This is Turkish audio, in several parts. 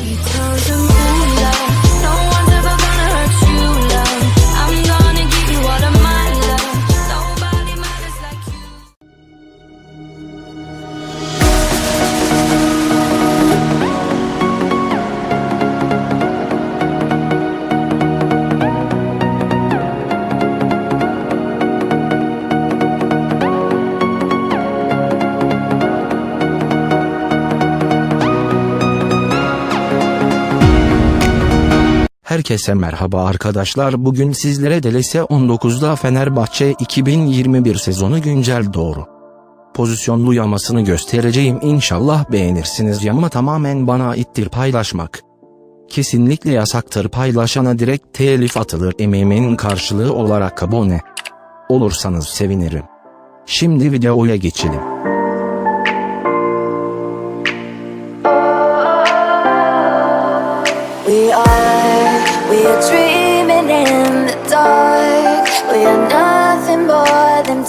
你走的。Herkese merhaba arkadaşlar. Bugün sizlere DLS 19'da Fenerbahçe 2021 sezonu güncel doğru. Pozisyonlu yamasını göstereceğim İnşallah beğenirsiniz yama tamamen bana aittir paylaşmak. Kesinlikle yasaktır paylaşana direkt telif atılır emeğimin karşılığı olarak abone. Olursanız sevinirim. Şimdi videoya geçelim.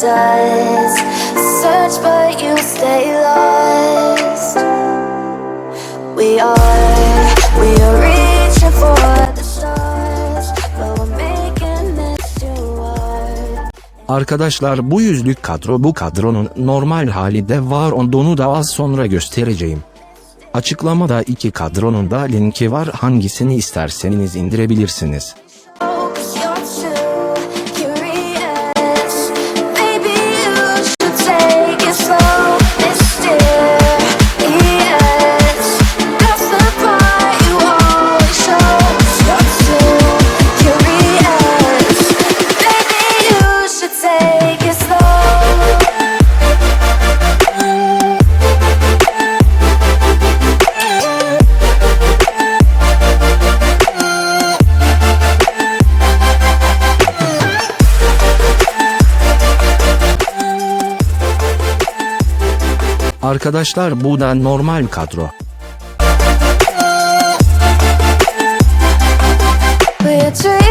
Dust. Search, but you stay lost. We are, we are reaching for the stars, but we're making this too hard. Arkadaşlar bu yüzlük kadro bu kadronun normal hali de var onu da az sonra göstereceğim. Açıklamada iki kadronun da linki var hangisini isterseniz indirebilirsiniz. Arkadaşlar bu da normal kadro. We're